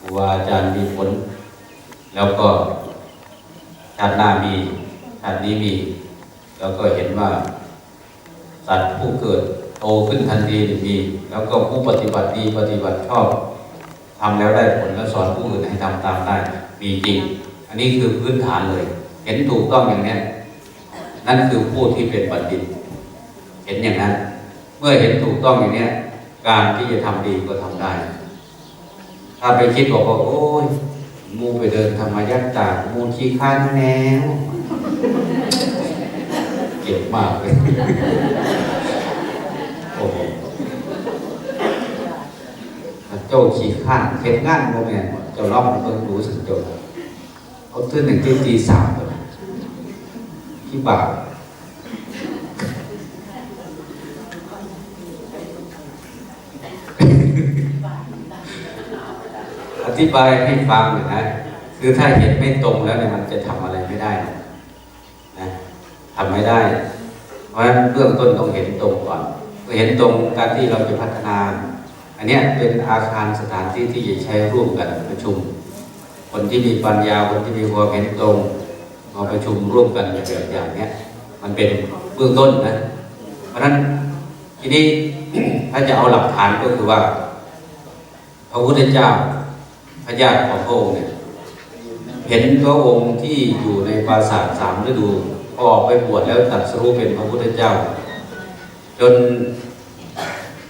ครูบาอาจารย์มีผล แล้วก็ชาติหน้ามีชาตินี้มี แล้วก็เห็นว่า สัตว์ผู้เกิดโตขึ้นทันทีมี แล้วก็ผู้ปฏิบัติดีปฏิบัติชอบทำแล้วได้ผลแล้วสอนผู้อื่นให้ทำตามได้มีจริง อันนี้คือพื้นฐานเลย เห็นถูกต้องอย่างนี้นั่นคือผู้ที่เป็นบัณฑิต เห็นอย่างนั้น เมื่อเห็นถูกต้องอย่างนี้การที่จะทำดีก็ทำได้ ถ้าไปคิดบอกว่าโอ้ยมูไปเดินธรรมยัตตามูขี้ข้านแนวเจ็บมากเลยโอ้โหเจ้าขี้ข้านเข็ดงานโมเมนต์เจ้าล่องเพิ่งรู้สึกเจ้าเอาขึ้นหนึ่งที่ตีสามเลยที่บาป ธิบายให้ฟังนะ คือถ้าเห็นไม่ตรงแล้วเนี่ยมันจะทำอะไรไม่ได้นะนะทำไม่ได้ เพราะฉะนั้นเบื้องต้นต้องเห็นตรงก่อนเห็นตรงการที่เราจะพัฒนา อันนี้เป็นอาคารสถานที่ที่จะใช้ร่วมกันประชุม คนที่มีปัญญาคนที่มีความเห็นตรงมาประชุมร่วมกันแบบอย่างเนี้ยมันเป็นเบื้องต้นนะ เพราะฉะนั้นทีนี้ถ้าจะเอาหลักฐานก็คือว่า พระพุทธเจ้า พระญาติของพระองค์เนี่ยเห็นพระองค์ที่อยู่ในปราสาทสามฤดูอออกไปบวชแล้วตัดสรู้เป็นพระพุทธเจ้า จน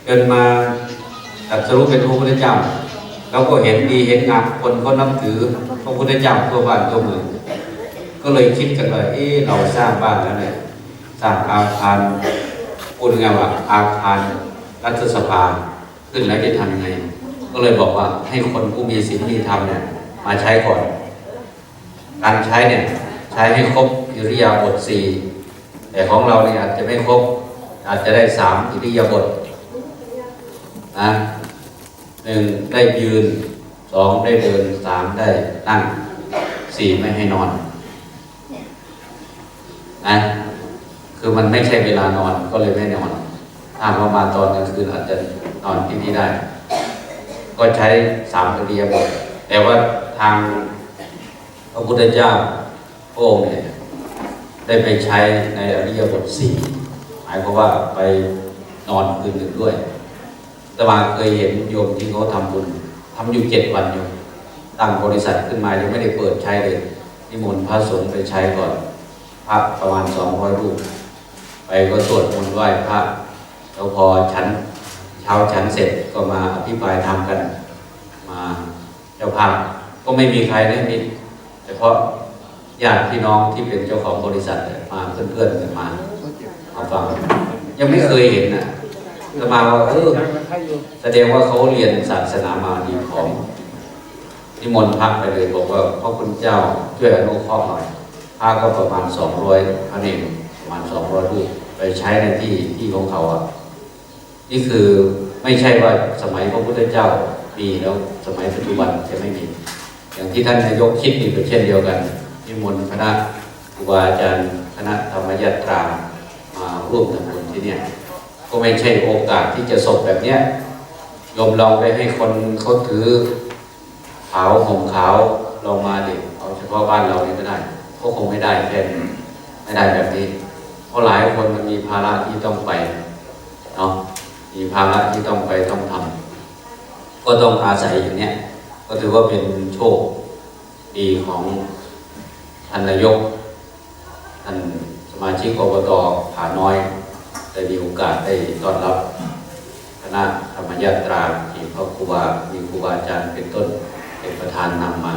จนมาตัดสรู้เป็นพระพุทธเจ้าแล้วก็เห็นดีเห็นงามคนก็นับถือพระพุทธเจ้าทั่วบ้านทั่วเมืองก็เลยคิดกันว่าเอ๊ะเราสร้างบ้านแล้วเนี่ยสร้างอาคารพูดง่ายว่าอาคารรัฐสภาขึ้นแล้วจะทำยังไง ก็เลยบอกว่าให้คนผู้มีศีลมีธรรมเนี่ยมาใช้ก่อน การใช้เนี่ยใช้ให้ครบอิริยาบถสี่แต่ของเราเนี่ยอาจจะไม่ครบ อาจจะได้สามอิริยาบถนะหนึ่งได้ยืนสองได้เดินสามได้นั่งสี่ไม่ให้นอนนะคือมันไม่ใช่เวลานอนก็เลยไม่นอนถ้าประมาณตอนกลางคืนอาจจะนอนที่นี่ได้ ก็ใช้สามอิริยาบถแต่ว่าทางพระพุทธเจ้าพระองค์เนี่ยได้ไปใช้ในอริยบทสี่หมายความว่าไปนอนคืนหนึ่งด้วยแต่มาเคยเห็นโยมที่เขาทำบุญทำอยู่เจ็ดวันโยมตั้งบริษัทขึ้นมายังไม่ได้เปิดใช้เลยนิมนต์พระสงฆ์ไปใช้ก่อน พระประมาณสองร้อยรูป ไปก็สวดมนต์ไหว้พระแล้วพอฉัน เช้าฉันเสร็จก็มาอภิปรายธรรมกัน มาเจ้าภาพก็ไม่มีใครได้มีเฉพาะญาติพี่น้องที่เป็นเจ้าของบริษัทเนี่ยมาเพื่อนๆมามาฟัง ยังไม่เคยเห็นนะจะมาว่าเออแสดงว่าเขาเรียนศาสนามาดีพร้อมนิมนต์พระไปเลยบอกว่าพระคุณเจ้าช่วยอนุเคราะห์หน่อยพระก็ประมาณสองร้อยพระเนรประมาณสองร้อยรูปไปใช้ในที่ที่ของเขาอะ นี่คือไม่ใช่ว่าสมัยพระพุทธเจ้ามีแล้วสมัยปัจจุบันจะไม่มี อย่างที่ท่านนายกคิดนี่ก็เช่นเดียวกันนิมนต์คณะครูบาอาจารย์คณะธรรมยตรามาร่วมทำบุญที่เนี่ยก็ไม่ใช่โอกาสที่จะศพแบบเนี้ยยมลองไปให้คนเขาถือขาวห่มขาวลองมาดิเอาเฉพาะบ้านเรานี่ก็ได้ก็คงไม่ได้แค่นไม่ได้แบบนี้ เพราะหลายคนมันมีภาระที่ต้องไป ภาระที่ต้องไปต้องทำก็ต้องอาศัยอย่างเนี้ยก็ถือว่าเป็นโชคดีของท่านนายกท่านสมาชิกอบตผาน้อยได้มีโอกาสได้ต้อนรับคณะธรรมยาตราที่พระครูบามีครูบาอาจารย์เป็นต้นเป็นประธานนำมา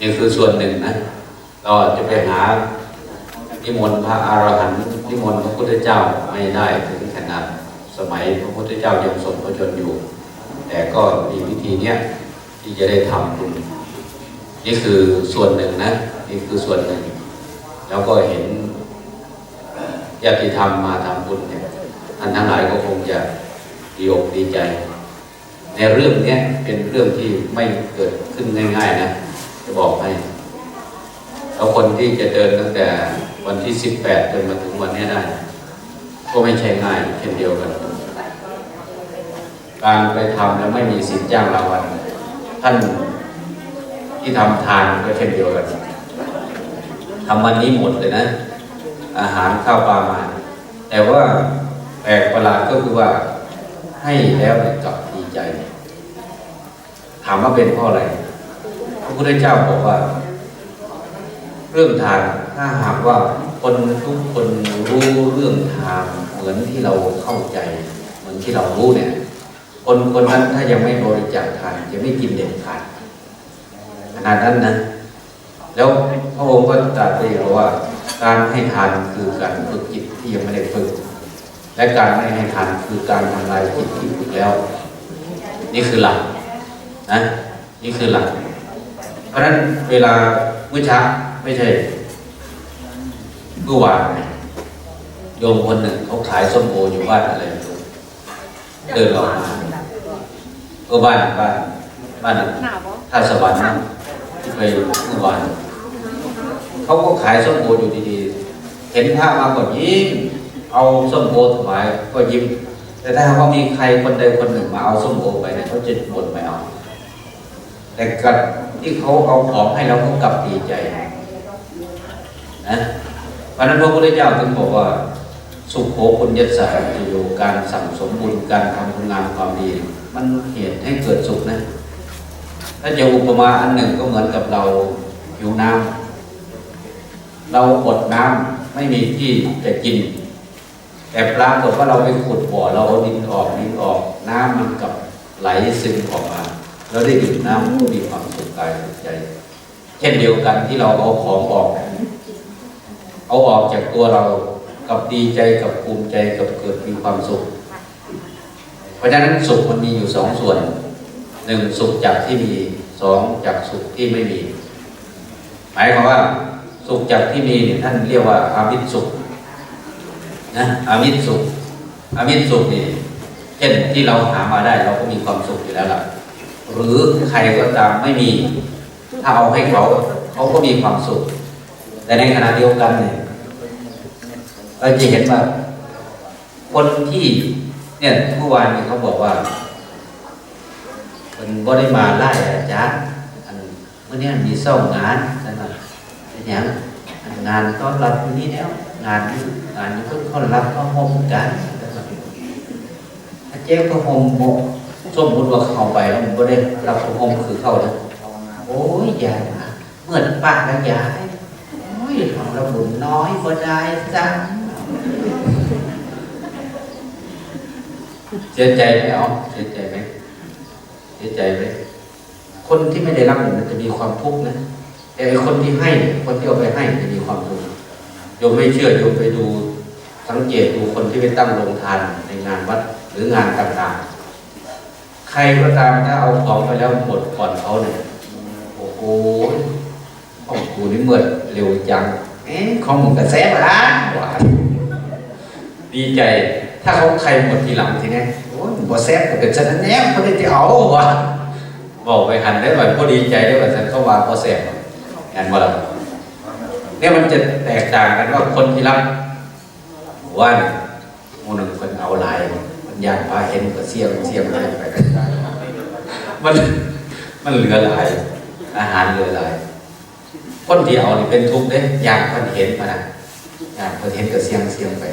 นี่คือส่วนหนึ่งนะเราจะไปหานิมนต์พระอรหันต์นิมนต์พระพุทธเจ้าไม่ได้ถึงขนาด สมัยพระพุทธเจ้ายังทรงพระชนอยู่ แต่ก็มีวิธีเนี้ยที่จะได้ทำบุญนี่คือส่วนหนึ่งนะนี่คือส่วนหนึ่ง แล้วก็เห็นญาติธรรมมาทำบุญเนี่ยท่านทั้งหลายก็คงจะดีอกดีใจ ในเรื่องนี้เป็นเรื่องที่ไม่เกิดขึ้นง่าย ๆ นะ จะบอกให้ แล้วคนที่จะเดินตั้งแต่วันที่ 18 จนมาถึงวันนี้ได้ ก็ไม่ใช่ง่ายเช่นเดียวกัน การไปทำแล้วไม่มีสินจ้างรางวัลท่านที่ทำทานก็เช่นเดียวกันทำวันนี้หมดเลยนะ อาหารข้าวปลามา แต่ว่าแปลกประหลาดก็คือว่าให้แล้วเนี่ยกลับดีใจ ถามว่าเป็นเพราะอะไร พระพุทธเจ้าบอกว่า เรื่องทานถ้าหากว่าคนทุกคนรู้เรื่องทานเหมือนที่เราเข้าใจ เหมือนที่เรารู้เนี่ย คนคนนั้นถ้ายังไม่บริจาคทานจะไม่กินเด็ดขาดขนาดนั้นนะ แล้วพระองค์ก็ตรัสไปบอกว่า การให้ทานคือการฝึกจิตที่ยังไม่ได้ฝึก และการไม่ให้ทานคือการทำลายจิตที่ฝึกแล้ว นี่คือหลักนะนี่คือหลัก เพราะฉะนั้นเวลาเมื่อเช้าไม่ใช่เมื่อวานโยมคนหนึ่งเขาขายส้มโออยู่บ้านอะไรไม่รู้เดินออกมา ก็บ้านบ้านบ้านท่าสวรรค์นะที่ไปเมื่อวานเขาก็ขายส้มโออยู่ดีๆ เห็นพระมาก็ยิ้ม เอาส้มโอถวายก็ยิ้ม แต่ถ้าหากว่ามีใครคนใดคนหนึ่งมาเอาส้มโอไปเนี่ยเขาจะบ่นไม่เอา แต่กับที่เขาเอาของให้เราเขากลับดีใจนะเพราะฉะนั้นพระพุทธเจ้าถึงบอกว่า สุขโขปุญญสาจะอยู่การสั่งสมบุญการทำคุณงามความดี มันเหตุให้เกิดสุขนะ ถ้าจะอุปมาอันหนึ่งก็เหมือนกับเราหิวน้ำเราอดน้ำไม่มีที่จะกิน แต่ปรากฏว่าเราไปขุดบ่อเราเอาดินออกดินออก น้ำมันกับไหลซึมออกมาเราได้ดื่มน้ำก็มีความสุขกายสุขใจ เช่นเดียวกันที่เราเอาของออก เอาออกจากตัวเรากับดีใจกับภูมิใจกับเกิดมีความสุข เพราะฉะนั้นสุขมันมีอยู่สองส่วนหนึ่งสุขจากที่มีสองจากสุขที่ไม่มี หมายความว่าสุขจากที่มีเนี่ยท่านเรียกว่าอามิตสุขนะอามิตสุขอามิตสุขนี่เช่นที่เราหามาได้เราก็มีความสุขอยู่แล้วล่ะ หรือใครก็ตามไม่มี ถ้าเอาให้เขาเขาก็มีความสุข แต่ในขณะเดียวกันเนี่ยเราจะเห็นว่าคนที่ เนี่ยเมื่อวานเนี่ยเขาบอกว่าเป็นบ่ได้มาไล่อาจารย์อันเมื่อนี้มีเศร้างานนั่นน่ะเป็นอย่างงานต้อนรับนนี้แล้ว งานนี้งานนี้เพิ่งต้อนรับก็โฮมกันอาเจ้าก็โฮมโมสมมติว่าเข้าไปแล้วมันก็ได้รับโฮมคือเข้านะโอ้ยยายเหมือนปากแล้วยายโอ้ยของเราบุญน้อยก็ได้จัง เสียใจไหมเอเสียใจไหมเสียใจไหมคนที่ไม่ได้รับเนี่ยมันจะมีความทุกข์นะแต่คนที่ให้เนี่ยคนที่เอาไปให้จะมีความทุขโยมไม่เชื่อโยมไปดูสังเกตดูคนที่ไปตั้งโรงทานในงานวัดหรืองานต่างๆ ใครก็ตามถ้าเอาของไปแล้วหมดก่อนเขาเนี่ยโอ้โหของกูนี่เมื่อเร็วจังเอ๊ะของมึงกระแสละหวานดีใจ ถ้าเขาใครหมดทีหลังทีนี้โอ้ยบ่แซ่บก็เป็นฉะนั้นแน่เขาได้จะเอาวะบอกไปหันได้แบบพอดีใจได้แบบฉันเขาว่าบ่แซ่บงานว่าเราเนี่ยมันจะแตกต่างกันว่าคนที่รับว่าเนี่ยหมูหนึ่งคนเอาหลายมันอยากพาเห็นก็เสียมเสียมให้ไปมันมันเหลือหลาย อาหารเหลือหลายคนที่เอานี่เป็นทุกข์เด้อยากมันเห็นมานะอยากมันเห็นก็เสียงเสียงไป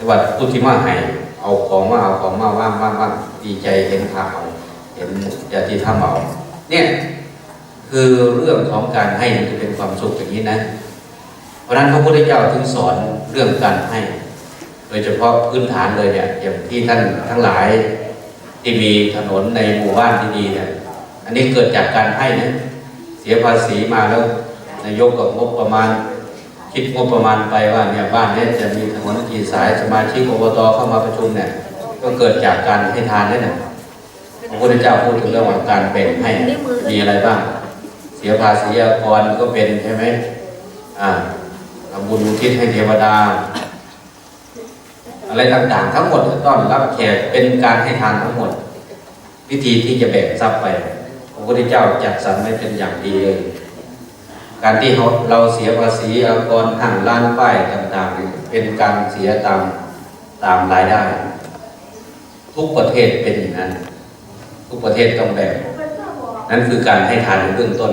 แต่ว่าผู้ที่มาให้เอาของมาเอาของมาว่างว่างว่างดีใจเห็นพระเอาเห็นญาติธรรมเอาเนี่ยคือเรื่องของการให้มันจะเป็นความสุขอย่างนี้นะ เพราะฉะนั้นพระพุทธเจ้าถึงสอนเรื่องการให้ โดยเฉพาะพื้นฐานเลยเนี่ยอย่างที่ท่านทั้งหลายที่มีถนนในหมู่บ้านที่ดีเนี่ยอันนี้เกิดจากการให้นะเสียภาษีมาแล้วนายกกับงบประมาณ คิดงบประมาณไปว่าเนี่ยบ้านนี้จะมีถนนกี่สายสมาชิกอบตเข้ามาประชุมเนี่ยก็เกิดจากการให้ทานนี่นะพระพุทธเจ้าพูดถึงเรื่องของการเป็นให้มีอะไรบ้าง เสียภาษีอากรก็เป็นใช่ไหมอ่าทำบุญอุทิศให้เทวดา อะไรต่างๆ ทั้งหมดต้อนรับแขกเป็นการให้ทานทั้งหมด วิธีที่จะแบ่งทรัพย์ไปพระพุทธเจ้าจัดสรรไว้เป็นอย่างดีเลย การที่เราเราเสียภาษีอากรห่างล้านป้ายต่างๆเป็นการเสียตามตามรายได้ ทุกประเทศเป็นอย่างนั้น ทุกประเทศต้องแบ่งนั่นคือการให้ทานในเบื้องต้น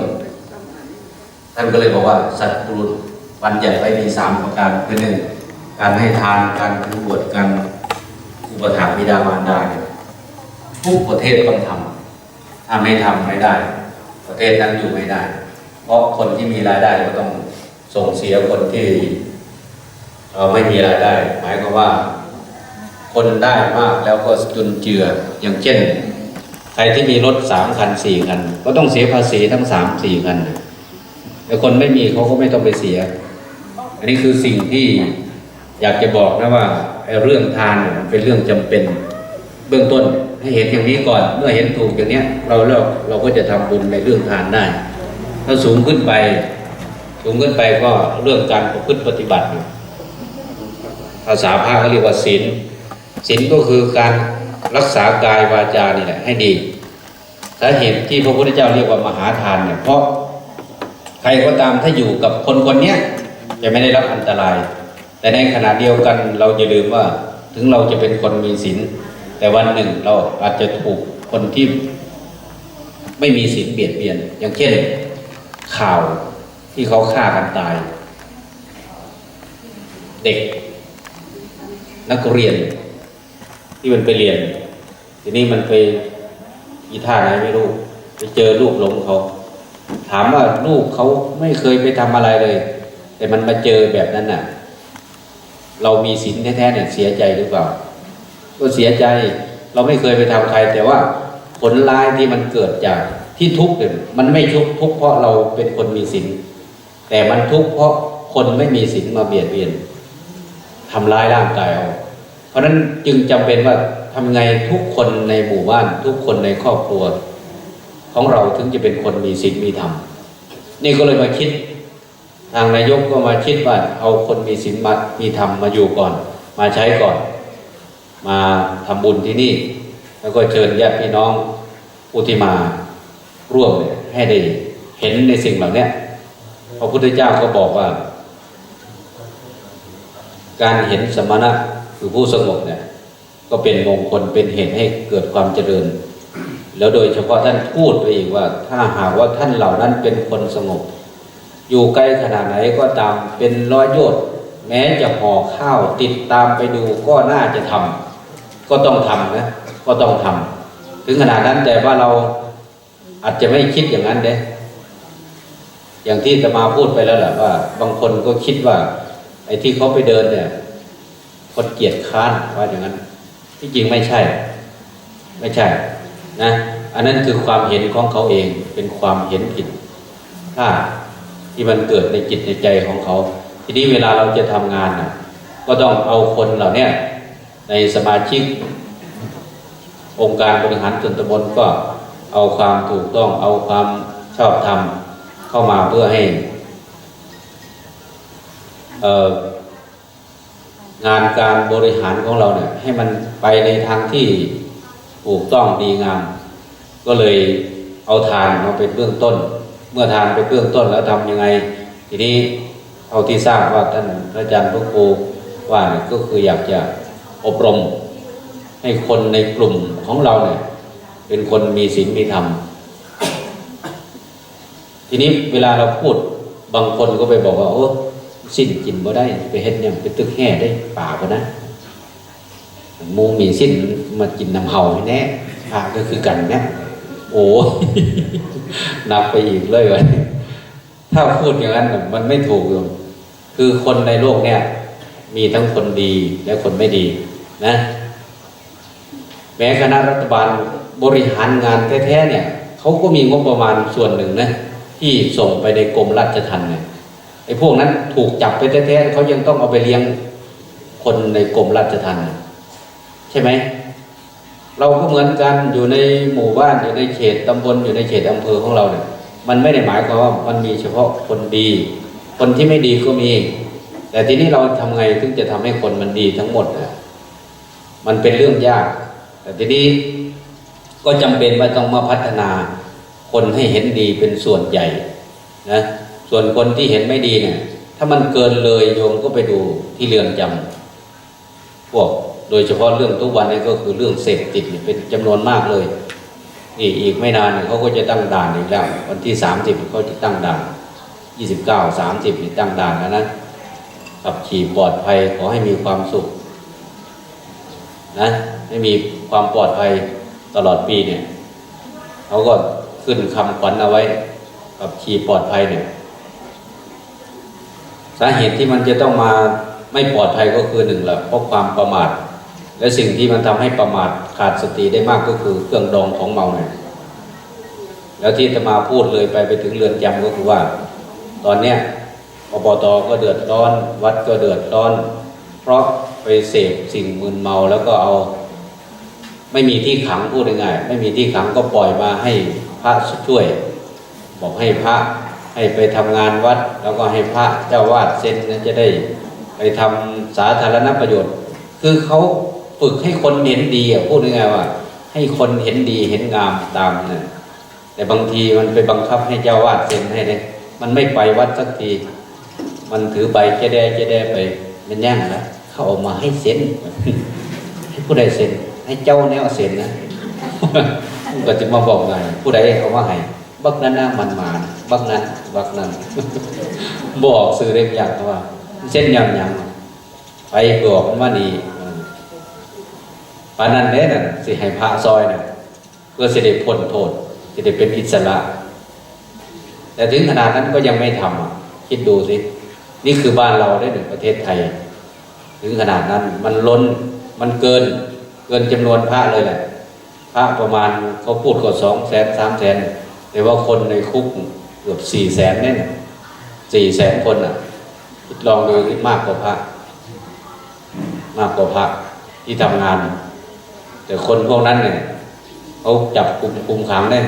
ท่านก็เลยบอกว่า สัตว์บุรุษบัญญัติไว้มีสามประการคือหนึ่งการให้ทานการถือบวชการอุปถัมภ์บิดามารดาทุกประเทศต้องทำถ้าไม่ทำไม่ได้ ประเทศนั้นอยู่ไม่ได้ เพราะคนที่มีรายได้ก็ต้องส่งเสียคนที่เอ่อไม่มีรายได้ หมายความว่า คนได้มากแล้วก็จุนเจืออย่างเช่น ใครที่มีรถสามคันสี่คัน ก็ต้องเสียภาษีทั้งสามสี่คันแต่คนไม่มีเขาก็ไม่ต้องไปเสีย อันนี้คือสิ่งที่อยากจะบอกนะว่าไอ้เรื่องทานเนี่ยมันเป็นเรื่องจำเป็นเบื้องต้นให้เห็นอย่างนี้ก่อน เมื่อเห็นถูกอย่างนี้เราเลิกเราก็จะทำบุญในเรื่องทานได้ ถ้าสูงขึ้นไป สูงขึ้นไปก็เรื่องการประพฤติปฏิบัติเนี่ภาษาพระเขาเรียกว่าศีลศีลก็คือการรักษากายวาจานี่แหละให้ดีสาเหตุที่พระพุทธเจ้าเรียกว่ามหาทานเนี่ยเพราะใครก็ตามถ้าอยู่กับคนคนนี้จะไม่ได้รับอันตราย แต่ในขณะเดียวกันเราอย่าลืมว่าถึงเราจะเป็นคนมีศีลแต่วันหนึ่งเราอาจจะถูกคนที่ไม่มีศีลเบียดเบียน อย่างเช่น ข่าวที่เขาฆ่ากันตาย เด็ก นักเรียน ที่มันไปเรียน ทีนี้มันไปอีท่าไหนไม่รู้ไปเจอลูกหลงเขา ถามว่าลูกเขาไม่เคยไปทำอะไรเลย แต่มันมาเจอแบบนั้นน่ะ เรามีศีลแท้ๆเนี่ยเสียใจหรือเปล่า ก็เสียใจ เราไม่เคยไปทำใคร แต่ว่าผลร้ายที่มันเกิดจาก ที่ทุกข์เนี่ยมันไม่ทุกข์ทุกข์เพราะเราเป็นคนมีศีลแต่มันทุกข์เพราะคนไม่มีศีลมาเบียดเบียนทำร้ายร่างกายเอาเพราะฉะนั้นจึงจำเป็นว่าทำไงทุกคนในหมู่บ้าน ทุกคนในครอบครัว ของเราถึงจะเป็นคนมีศีลมีธรรมนี่ก็เลยมาคิด ทางนายกก็มาคิดว่า เอาคนมีศีลมามีธรรมมาอยู่ก่อน มาใช้ก่อน มาทำบุญที่นี่ แล้วก็เชิญญาติพี่น้องผู้ที่มา ร่วมเนี่ยให้ได้เห็นในสิ่งเหล่านี้พระพุทธเจ้าก็บอกว่า การเห็นสมณะคือผู้สงบเนี่ยก็เป็นมงคลเป็นเหตุให้เกิดความเจริญ แล้วโดยเฉพาะท่านพูดไปอีกว่า ถ้าหากว่าท่านเหล่านั้นเป็นคนสงบ อยู่ไกลขนาดไหนก็ตามเป็นร้อยโยชน์แม้จะห่อข้าวติดตามไปดูก็น่าจะทำก็ต้องทำนะ ก็ต้องทำถึงขนาดนั้นแต่ว่าเรา อาจจะไม่คิดอย่างนั้นเด้อย่างที่ตมาพูดไปแล้วแหละว่า บางคนก็คิดว่า ไอ้ที่เขาไปเดินเนี่ย คนเกียจค้านว่าอย่างนั้น ที่จริงไม่ใช่ ไม่ใช่ นะ อันนั้นคือความเห็นของเขาเองเป็นความเห็นผิดถ้าที่มันเกิดในจิตในใจของเขา ทีนี้เวลาเราจะทำงานนะก็ต้องเอาคนเหล่าเนี้ยในสมาชิก องค์การบริหารส่วนตำบลก็ เอาความถูกต้องเอาความชอบธรรมเข้ามาเพื่อให้องานการบริหารของเราเนี่ย ให้มันไปในทางที่ถูกต้องดีงาม ก็เลยเอาทานมาเป็นเบื้องต้น เมื่อทานเป็นเบื้องต้นแล้วทำยังไง ทีนี้เอาที่ทราบว่าท่านพระอาจารย์พระครูว่าเนี่ยก็คืออยากจะอบรมให้คนในกลุ่มของเราเนี่ย เป็นคนมีศีลมีธรรม ทีนี้เวลาเราพูดบางคนก็ไปบอกว่า โอ้สิ้นกินบ่ได้ ไปเฮ็ดเนี่ยไปตึกแห่ได้ป่าปะนะมูมีสิ้นมากินน้ำเห่าให้แน่พระก็คือกันนะโอ้นับไปอีกเลยวะถ้าพูดอย่างนั้นมันไม่ถูกโยคือคนในโลกเนี่ย มีทั้งคนดีและคนไม่ดี นะ แม้คณะรัฐบาล บริหารงานแท้ๆเนี่ยเขาก็มีงบประมาณส่วนหนึ่งนะที่ส่งไปในกรมราชทัณฑ์เนี่ยไอ้พวกนั้นถูกจับไปแท้ๆเขายังต้องเอาไปเลี้ยงคนในกรมราชทัณฑ์ใช่ไหมเราก็เหมือนกันอยู่ในหมู่บ้านอยู่ในเขตตำบลอยู่ในเขตอำเภอของเราเนี่ย มันไม่ได้หมายความว่ามันมีเฉพาะคนดี คนที่ไม่ดีก็มี แต่ทีนี้เราทำไงถึงจะทำให้คนมันดีทั้งหมดนะมันเป็นเรื่องยาก แต่ทีนี้ ก็จำเป็นว่าต้องมาพัฒนาคนให้เห็นดีเป็นส่วนใหญ่นะส่วนคนที่เห็นไม่ดีเนี่ย ถ้ามันเกินเลยโยมก็ไปดูที่เรือนจำพวกโดยเฉพาะเรื่องทุกวันนี้ก็คือเรื่องเสพติดเนี่ยเป็นจำนวนมากเลยนี่อีกไม่นานเนี่ยเขาก็จะตั้งด่านอีกแล้ว วันที่สามสิบเขาจะตั้งด่านยี่สิบเก้าสามสิบนี่ตั้งด่านแล้วนะขับขี่ปลอดภัยขอให้มีความสุขนะให้มีความปลอดภัย ตลอดปีเนี่ยเขาก็ขึ้นคำขวัญเอาไว้ กับขี่ปลอดภัยเนี่ย สาเหตุที่มันจะต้องมาไม่ปลอดภัยก็คือหนึ่งแหละเพราะความประมาท และสิ่งที่มันทำให้ประมาทขาดสติได้มากก็คือเครื่องดองของเมาเนี่ยแล้วที่จะมาพูดเลยไปไปถึงเรือนจำก็คือว่า ตอนเนี้ยอบตก็เดือดร้อน วัดก็เดือดร้อน เพราะไปเสพสิ่งมึนเมาแล้วก็เอา ไม่มีที่ขังพูดง่ายๆไม่มีที่ขังก็ปล่อยมาให้พระช่วย บอกให้พระให้ไปทำงานวัด แล้วก็ให้พระเจ้าวาดเซ็นนะจะได้ไปทำสาธารณประโยชน์ คือเขาฝึกให้คนเห็นดีอะพูดง่ายๆว่า ให้คนเห็นดีเห็นงามตามนะแต่บางทีมันไปบังคับให้เจ้าวาดเซ็นให้เลยมันไม่ไปวัดสักที มันถือใบเจแดเจแดไป มันแย่งแล้วเขาออกมาให้เซ็นให้ผู้ใดเซ็น ให้เจ้าแนวเซ็นนะมันก็จะมาบอกไงผู้ใดเอามาให้บักนั้นนะมันมานบักนั้นบักนั้นบอกสื่อเรียกอย่างว่าเส้นยังยังไปบอกมันว่าดีเออปานนั้นเด้น่ะสิให้พระซอยน่ะเพื่อเสิได้พ้นโทษเสิได้เป็นอิสระ แต่ถึงขนาดนั้นก็ยังไม่ทำอะคิดดูสิ นี่คือบ้านเราได้หนึ่งประเทศไทย ถึงขนาดนั้นมันล้นมันเกิน เกินจำนวนพระเลยแหละพระประมาณเขาพูดก็สองแสนสามแสนแต่ว่าคนในคุกเกือบสี่แสนเนี่ยสี่แสนคนอะลองดูมากกว่าพระมากกว่าพระที่ทำงาน แต่คนพวกนั้นเนี่ยเขาจับกลุ่มกลุ่มขังเนี่ย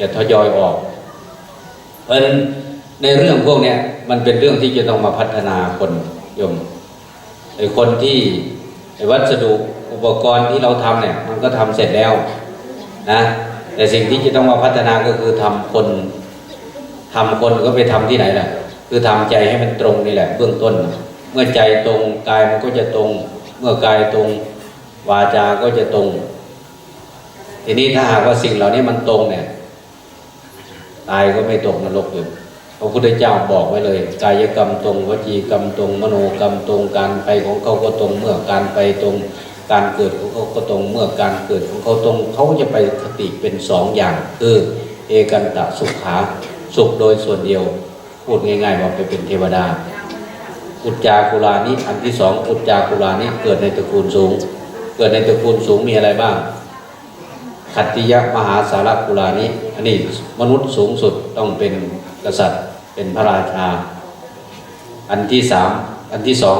จะทยอยออก เพราะนั้นในเรื่องพวกเนี้ยมันเป็นเรื่องที่จะต้องมาพัฒนาคนยมไอ้คนที่ไอ้วัสดุ อุปกรณ์ที่เราทำเนี่ยมันก็ทำเสร็จแล้วนะแต่สิ่งที่จะต้องมาพัฒนาก็คือทำคนทำคนก็ไปทำที่ไหนล่ะ คือทำใจให้มันตรงนี่แหละ เบื้องต้น เมื่อใจตรงกายมันก็จะตรง เมื่อกายตรงวาจาก็จะตรง ทีนี้ถ้าหากว่าสิ่งเหล่านี้มันตรงเนี่ยตายก็ไม่ตกนรกเลยพระพุทธเจ้าบอกไว้เลย กายกรรมตรงวจีกรรมตรง มโนกรรมตรงการไปของเขาก็ตรงเมื่อการไปตรง การเกิดของเขาก็ตรงเมื่อการเกิดของเขาตรงเขาจะไปคติเป็นสองอย่างคือเอกันตะสุขาสุขโดยส่วนเดียว พูดง่ายๆว่าไปเป็นเทวดา อุจจาคุลานิอันที่สองอุจจาคุลานิเกิดในตระกูลสูง เกิดในตระกูลสูงมีอะไรบ้างขัตติยะมหาสารกุลานี้อันนี้มนุษย์สูงสุดต้องเป็นกษัตริย์เป็นพระราชา อันที่สามอันที่สอง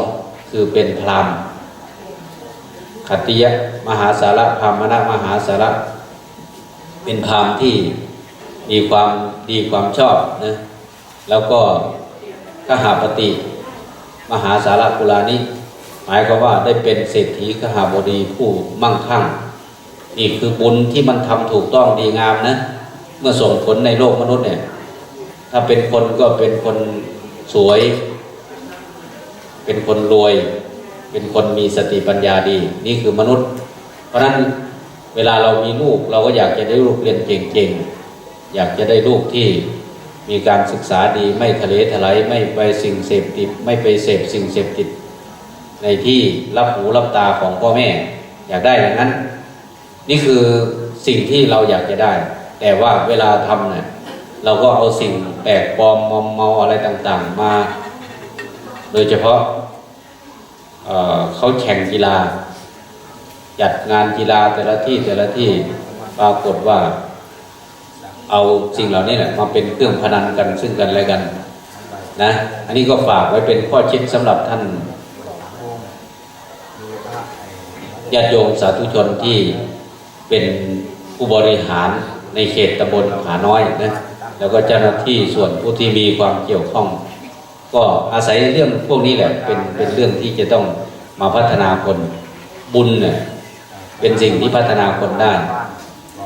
คือเป็นพราหมณ์ ขัตติยมหาสารพามณมหาสารเป็นพามที่มีความดีความชอบนะแล้วก็ขหาปฏิมหาสารกุลานี้หมายความว่าได้เป็นเศรษฐีขหาบดีผู้มั่งคั่งนี่คือบุญที่มันทำถูกต้องดีงามนะ เมื่อส่งผลในโลกมนุษย์เนี่ย ถ้าเป็นคนก็เป็นคนสวย เป็นคนรวย เป็นคนมีสติปัญญาดี นี่คือมนุษย์ เพราะฉะนั้นเวลาเรามีลูกเราก็อยากจะได้ลูกเรียนเก่งๆอยากจะได้ลูกที่มีการศึกษาดีไม่ทะเลทลายไม่ไปสิ่งเสพติด ไม่ไปเสพสิ่งเสพติด ในที่รับหูรับตาของพ่อแม่ อยากได้อย่างนั้น นี่คือสิ่งที่เราอยากจะได้ แต่ว่าเวลาทำเนี่ยเราก็เอาสิ่งแปลกปลอมมอมเมาอะไรต่างๆมา โดยเฉพาะ เขาแข่งกีฬา จัดงานกีฬาแต่ละที่แต่ละที่ปรากฏว่า เอาสิ่งเหล่านี้แหละมาเป็นเครื่องพนันกันซึ่งกันและกันนะอันนี้ก็ฝากไว้เป็นข้อคิดสำหรับท่านญาติโยมสาธุชนที่เป็นผู้บริหารในเขตตำบลผาน้อยนะแล้วก็เจ้าหน้าที่ส่วนผู้ที่มีความเกี่ยวข้อง ก็อาศัยเรื่องพวกนี้แหละเป็นเป็นเรื่องที่จะต้องมาพัฒนาคนบุญเนี่ยเป็นสิ่งที่พัฒนาคนได้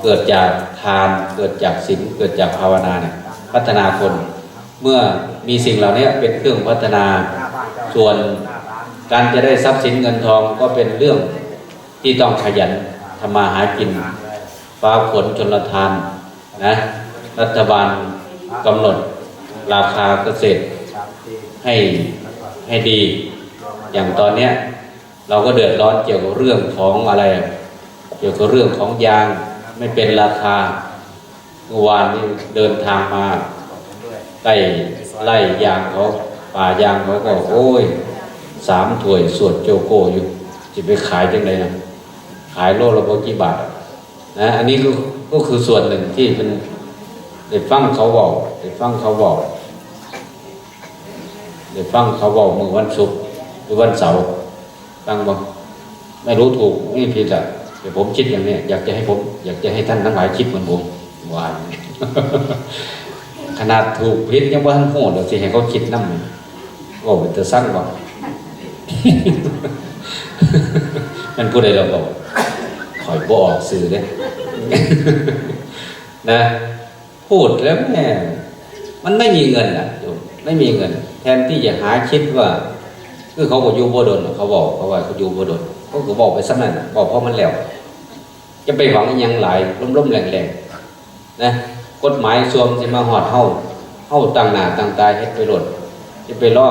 เกิดจากทานเกิดจากศีลเกิดจากภาวนาเนี่ยพัฒนาคน เมื่อมีสิ่งเหล่านี้เป็นเครื่องพัฒนาส่วนการจะได้ทรัพย์สินเงินทองก็เป็นเรื่องที่ต้องขยันทำมาหากินฟ้าฝนชนละทานนะรัฐบาลกำหนดราคาเกษตร ให้ให้ดี อย่างตอนเนี้ยเราก็เดือดร้อนเกี่ยวกับเรื่องของอะไร เกี่ยวกับเรื่องของยางไม่เป็นราคาเมื่อวานนี้เดินทางมาใกล้ไล่ยางเขาป่ายางเขาก็โอ้ยสามถ้วยสวดโจโก้อยู่จะไปขายจังไดนะขายโลละกี่บาทอะนะอันนี้ก็ก็คือส่วนหนึ่งที่เป็นได้ฟังเขาบอกได้ฟังเขาบอก ได้ฟังเขาบอกเมื่อวันศุกร์หรือวันเสาร์ฟังบอกไม่รู้ถูกไม่ผิดอะแต่ผมคิดอย่างนี้อยากจะให้ผม อยากจะให้ท่านทั้งหลายคิดเหมือนผมวานขนาดถูกผิดยังว่าท่านโหดเราสิให้เขาคิดนั่งว่าเป็นจะสร้างบอกมันพูดอะไรเราบอกคอยบอกสื่อเลยนะ พูดแล้วแม่มันไม่มีเงินอะโยมไม่มีเงิน แทนที่จะหาคิดว่า คือเขาก็อยู่บ่ดนเขาบอกเขาว่าเขาอยู่บ่ดนเขาก็บอกไปสักนั่นบอกเพราะมันแล้วจะไปหวังยังหลายล้มๆแรงๆนะกฎหมายสวมสิมาหอดเฮาเฮาตั้งหน้าตั้งตาเฮ็ดไปโลดจะไปล่อ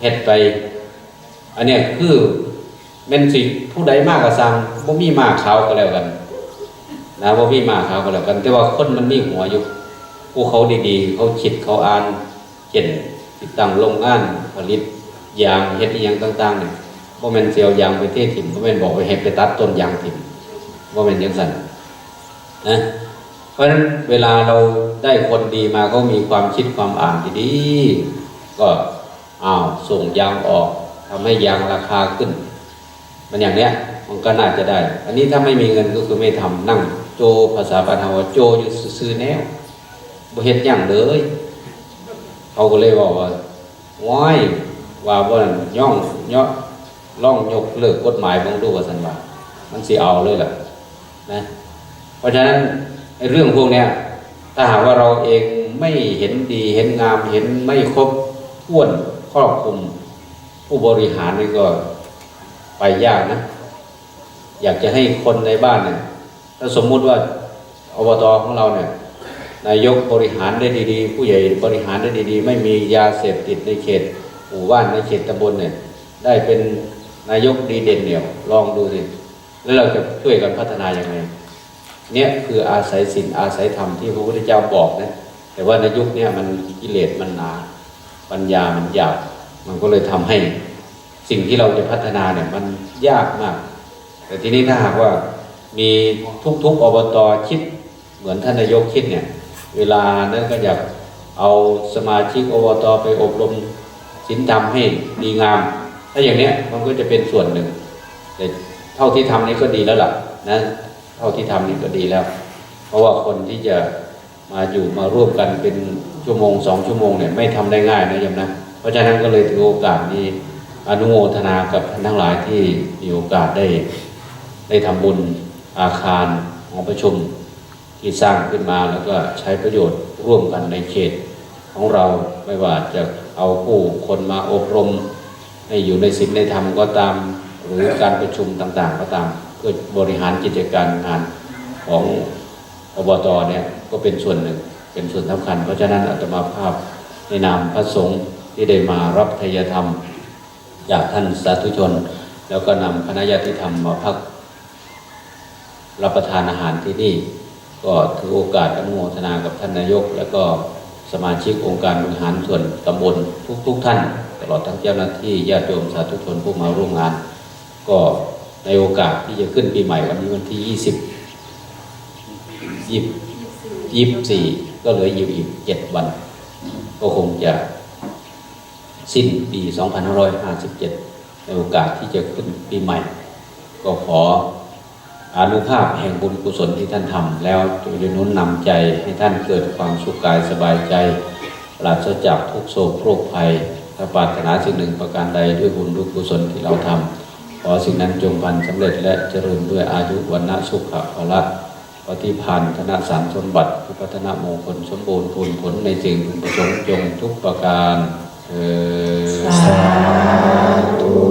เฮ็ดไป อันเนี้ยคือแม่นสิผู้ใดมากก็ซ้ำบ่มีมากเขาก็แล้วกันนะบ่มีมากเขาก็แล้วกัน แต่ว่าคนมันมีหัวอยู่ ผู้เขาดีๆ เขาคิดเขาอ่านเช่นติดตั้งโรงงานผลิตยางเฮ็ดอหยังต่างๆเนี่ยบ่แม่นเสียวยางไปเทถิ่มบ่แม่นบอกไปเฮ็ดไปตัดต้นยางถิ่มบ่แม่นจังซั่นนะเพราะฉะนั้นเวลาเราได้คนดีมาเขามีความคิดความอ่านดีๆก็อ้าวส่งยางออกทำให้ยางราคาขึ้น มันอย่างเนี้ยมันก็น่าจะได้ อันนี้ถ้าไม่มีเงินก็คือไม่ทำนั่ง โจภาษาปานเฮาว่าโจอยู่ซื่อแนว บ่เฮ็ดหยังเลยเขาก็เลยบอกว่าว้ายว่าว่าย่องย่อล่องยกเลิกกฎหมายเบางดูว่าสันว่ามันสิเอาเลยแหละนะเพราะฉะนั้นเรื่องพวกเนี้ยถ้าหากว่าเราเองไม่เห็นดีเห็นงามเห็นไม่ครบถ้วนครอบคลุมผู้บริหารนี่ก็ไปยากนะ อยากจะให้คนในบ้านเนี่ยถ้าสมมุติว่าอบตของเราเนี่ย นายกบริหารได้ดีๆ ผู้ใหญ่บริหารได้ดีๆ ไม่มียาเสพติดในเขตหมู่บ้านในเขตตำบลเนี่ยได้เป็นนายกดีเด่นเดี่ยวลองดูสิแล้วเราจะช่วยกันพัฒนาอย่างไรเนี่ยคืออาศัยศีลอาศัยธรรมที่พระพุทธเจ้าบอกนะแต่ว่าในยุคเนี้ยมันกิเลสมันหนา ปัญญามันหยาบมันก็เลยทำให้สิ่งที่เราจะพัฒนาเนี่ยมันยากมาก แต่ทีนี้ถ้าหากว่ามีทุกๆอบตคิด เหมือนท่านนายกคิดเนี่ย เวลานั้นก็อยากเอาสมาชิกอบตไปอบรมศีลธรรมให้ดีงาม ถ้าอย่างเนี้ยมันก็จะเป็นส่วนหนึ่ง แต่เท่าที่ทำนี้ก็ดีแล้วล่ะนะเท่าที่ทำนี่ก็ดีแล้ว เพราะว่าคนที่จะมาอยู่มาร่วมกันเป็นชั่วโมงสองชั่วโมงเนี่ยไม่ทำได้ง่ายนะโยมนะ เพราะฉะนั้นก็เลยถือโอกาสนี้อนุโมทนากับท่านทั้งหลายที่มีโอกาสได้ได้ทำบุญอาคารหอประชุม ที่สร้างขึ้นมาแล้วก็ใช้ประโยชน์ร่วมกันในเขตของเราไม่ว่าจะเอาผู้คนมาอบรม ให้อยู่ในศีลในธรรมก็ตาม หรือการประชุมต่างๆ ก็ตามเพื่อบริหารกิจการงานของอบตเนี่ยก็เป็นส่วนหนึ่งเป็นส่วนสำคัญ เพราะฉะนั้นอาตมาภาพในนามพระสงฆ์ที่ได้มารับทยธรรม จากท่านสาธุชน แล้วก็นำคณะญาติธรรมมาพักรับประทานอาหารที่นี่ ก็ถือโอกาสอนุโมทนากับท่านนายก และก็สมาชิกองค์การบริหารส่วนตำบลทุกๆทท่าน ตลอดทั้งเจ้าหน้าที่ญาติโยมสาธุชนผู้มาร่วมงาน ก็ในโอกาสที่จะขึ้นปีใหม่วันนี้วันที่ 20 20 24 ก็เหลืออยู่อีก 7 วัน ก็คงจะสิ้นปี 2557 ในโอกาสที่จะขึ้นปีใหม่ ก็ขอ อานุภาพแห่งบุญกุศลที่ท่านทำแล้วจงได้หนุนนำใจให้ท่านเกิดความสุขกายสบายใจปราศจากทุกโศกโรคภัยถ้าปรารถนาสิ่งหนึ่งประการใดด้วยบุญด้วยกุศลที่เราทำขอสิ่งนั้นจงพันสำเร็จและเจริญด้วยอายุวันนะสุขภละปฏิพันธ์ธนสารสมบัติพุพัฒนามงคลสมบูรณ์ผลผลในสิ่งพึงประสงค์จงทุกประการเออสาธุ